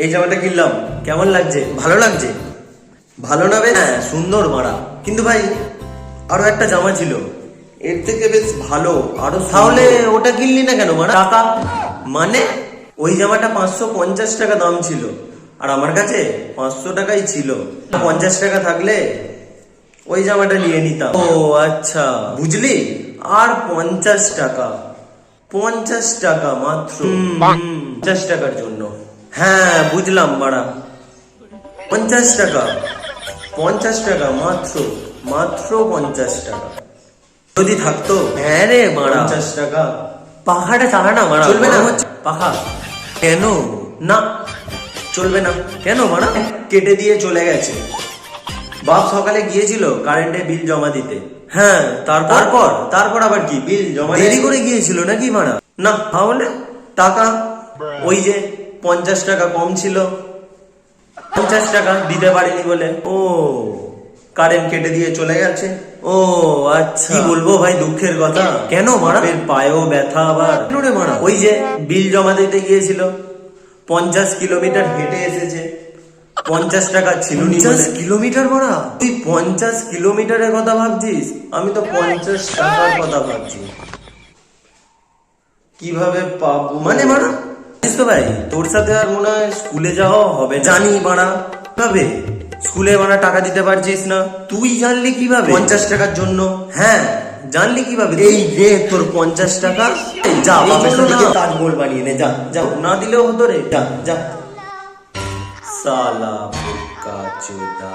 এই জামাটা কিনলাম। কেমন লাগছে? ভালো লাগছে? ভালো না বেশ? হ্যাঁ সুন্দর মারা। কিন্তু ভাই, আরও একটা জামা ছিল। এর থেকে বেশ ভালো, আরও তাহলে ওটা কিনলি না কেন মারা? টাকা? মানে? ওই জামাটা পাঁচশো পঞ্চাশ টাকা দাম ছিল। আর আমার কাছে পাঁচশো টাকাই ছিল। পঞ্চাশ টাকা থাকলে ওই জামাটা নিয়ে নিতাম। ও আচ্ছা। বুঝলি? আর পঞ্চাশ টাকা। পঞ্চাশ টাকা মাত্র। পঞ্চাশ টাকার জন্য। হ্যাঁ বুঝলাম বাড়া। পঞ্চাশ টাকা। পঞ্চাশ টাকা মাত্র মাত্র পঞ্চাশ টাকা। যদি থাকতো? হ্যাঁ রে মারা পঞ্চাশ টাকা। পাখাটা চালা না মারা চলবে না। পাখা। কেন? না। চলবে না। কেন মারা কেটে দিয়ে চলে গেছে। বাপ সকালে গিয়েছিল কারেন্টের বিল জমা দিতে। হ্যাঁ তারপর? তারপর? তারপর আবার কি? বিল জমা দেরি করে গিয়েছিল নাকি মারা না। তাহলে? টাকা? ওই যে পঞ্চাশ টাকা কম ছিল। পঞ্চাশ টাকা দিতে পারিনি বলে। ও কারেন্ট কেটে দিয়ে চলে গেছে। ও আচ্ছা। কি বলব ভাই দুঃখের কথা। কেন মারা? এর পায়েও ব্যথা আবার। কেন রে মারা? ওই যে বিল জমা দিতে গিয়েছিল। পঞ্চাশ কিলোমিটার হেঁটে এসেছে। পঞ্চাশ টাকা ছিল পঞ্চাশ কিলোমিটার মারা? তুই পঞ্চাশ কিলোমিটারের কথা ভাবছিস? আমি তো পঞ্চাশ টাকার কথা ভাবছি। কীভাবে পাবো? মানে মারা? তো ভাই সাথে আর মনে হয় স্কুলে যাওয়া হবে জানি বাড়া। তবে স্কুলে বাড়া টাকা দিতে পারছিস না। তুই জানলি কীভাবে? পঞ্চাশ টাকার জন্য। হ্যাঁ জানলি কীভাবে? এই রে তোর পঞ্চাশ টাকা যা গিয়ে তাজমহল বানিয়ে নে যা যা। না দিলেও হতো রে। যা যা। সালা বোকা চোদা।